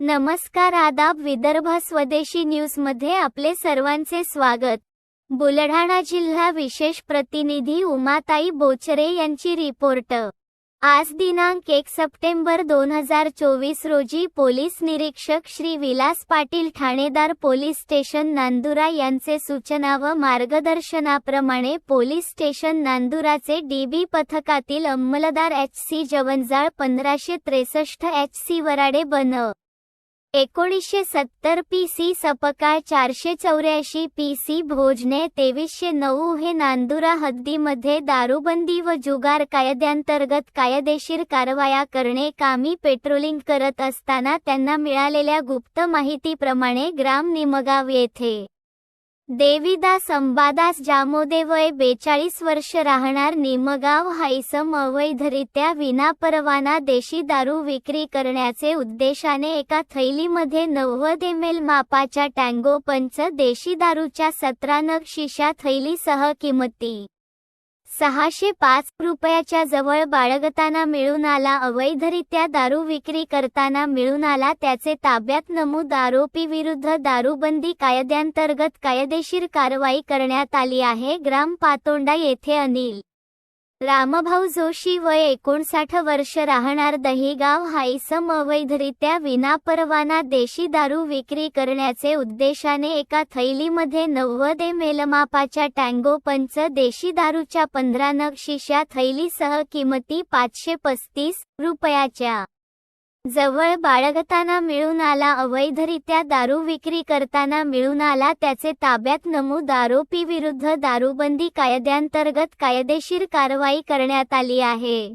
नमस्कार आदाब विदर्भ स्वदेशी न्यूजमध्ये आपले सर्वांचे स्वागत. बुलढाणा जिल्हा विशेष प्रतिनिधी उमाताई बोचरे यांची रिपोर्ट. आज दिनांक एक सप्टेंबर दोन हजार चोवीस रोजी पोलीस निरीक्षक श्री विलास पाटील ठाणेदार पोलीस स्टेशन नांदुरा यांचे सूचना व मार्गदर्शनाप्रमाणे पोलीस स्टेशन नांदुराचे डीबी पथकातील अंमलदार एच सी जवंजाळ पंधराशे त्रेसष्ट एच सी वराडे बन. एकोणीसशे सत्तर पी सी सपकाळ चारशे चौऱ्याऐंशी पी सी भोजने तेवीसशे नऊ हे नांदुरा हद्दीमध्ये दारूबंदी व जुगार कायद्यांतर्गत कायदेशीर कारवाया करणे कामी पेट्रोलिंग करत असताना त्यांना मिळालेल्या गुप्त माहितीप्रमाणे ग्राम निमगाव येथे देवीदास अंबादास जामोदे वय बेचाळीस वर्ष राहणार निमगाव हायसम अवैधरित्या विनापरवाना देशी दारू विक्री करण्याचे उद्देशाने एका थैलीमध्ये नव्वद एम एल मापाच्या टँगो पंच देशी दारूच्या सतरा नग शिशा थैलीसह किंमती. सहाशे पाच रुपयाच्या जवळ बाळगताना मिळून आला अवैधरित्या दारू विक्री करताना मिळून आला त्याचे ताब्यात नमूद आरोपी विरुद्ध दारूबंदी कायद्यांतर्गत कायदेशीर कारवाई करण्यात आली आहे ग्राम पातोंडा येथे अनिल रामभाऊ जोशी वय एकोणसाठ वर्ष राहणार दहीगाव हायसम अवैधरित्या विनापरवाना देशी दारू विक्री करण्याचे उद्देशाने एका थैलीमध्ये नव्वद एम एलमापाच्या टँगो पंच देशी दारूच्या पंधरा नग शिशा थैलीसह किंमती पाचशे पस्तीस रुपयाच्या जवळ बाळगताना मिळून आला अवैधरित्या दारू विक्री करताना मिळून आला त्याचे ताब्यात नमूद आरोपी विरुद्ध दारूबंदी कायद्यांतर्गत कायदेशीर कारवाई करण्यात आली आहे.